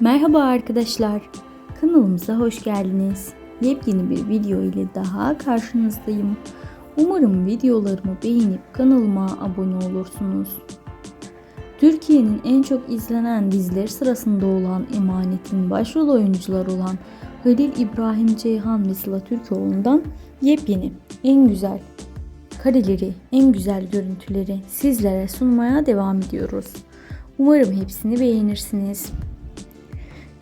Merhaba arkadaşlar. Kanalımıza hoş geldiniz. Yepyeni bir video ile daha karşınızdayım. Umarım videolarımı beğenip kanalıma abone olursunuz. Türkiye'nin en çok izlenen diziler sırasında olan Emanet'in başrol oyuncuları olan Halil İbrahim Ceyhan ve Sıla Türkoğlu'ndan yepyeni, en güzel kareleri, en güzel görüntüleri sizlere sunmaya devam ediyoruz. Umarım hepsini beğenirsiniz.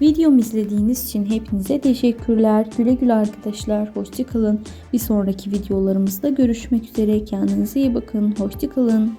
Videomu izlediğiniz için hepinize teşekkürler. Güle güle arkadaşlar. Hoşçakalın. Bir sonraki videolarımızda görüşmek üzere. Kendinize iyi bakın. Hoşçakalın.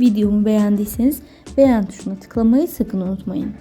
Videomu beğendiyseniz beğen tuşuna tıklamayı sakın unutmayın.